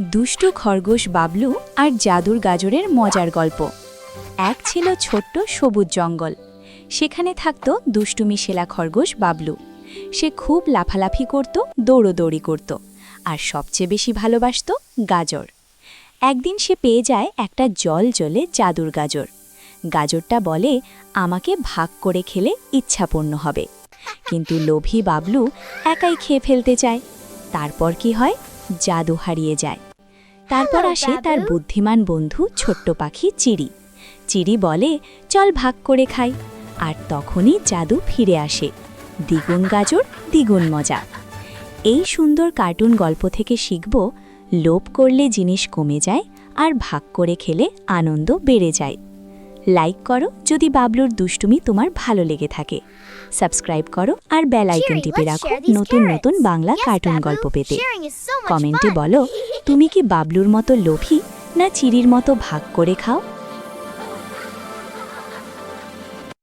দুষ্টু খরগোশ বাবলু আর জাদুর গাজরের মজার গল্প। এক ছিল ছোট্ট সবুজ জঙ্গল। সেখানে থাকত দুষ্টুমি শেলা খরগোশ বাবলু। সে খুব লাফালাফি করত, দৌড়োদৌড়ি করত আর সবচেয়ে বেশি ভালোবাসত গাজর। একদিন সে পেয়ে যায় একটা জল জলে জাদুর গাজর। গাজরটা বলে, আমাকে ভাগ করে খেলে ইচ্ছাপূর্ণ হবে। কিন্তু লোভী বাবলু একাই খেয়ে ফেলতে চায়। তারপর কি হয়? জাদু হারিয়ে যায়। তারপর আসে তার বুদ্ধিমান বন্ধু ছোট্ট পাখি চিড়ি। চিড়ি বলে চল ভাগ করে খাই। আর তখনই জাদু ফিরে আসে। দ্বিগুণ গাজর দ্বিগুণ মজা। এই সুন্দর কার্টুন গল্প থেকে শিখব লোভ করলে জিনিস কমে যায় আর ভাগ করে খেলে আনন্দ বেড়ে যায়। লাইক করো যদি বাবলুর দুষ্টুমি তোমার ভালো লেগে থাকে। সাবস্ক্রাইব করো আর বেল আইকন টিপে রাখো নতুন নতুন বাংলা কার্টুন গল্প পেতে। কমেন্টে বলো। তুমি কি বাবলুর মতো লোভী না চিরির মতো ভাগ করে খাও?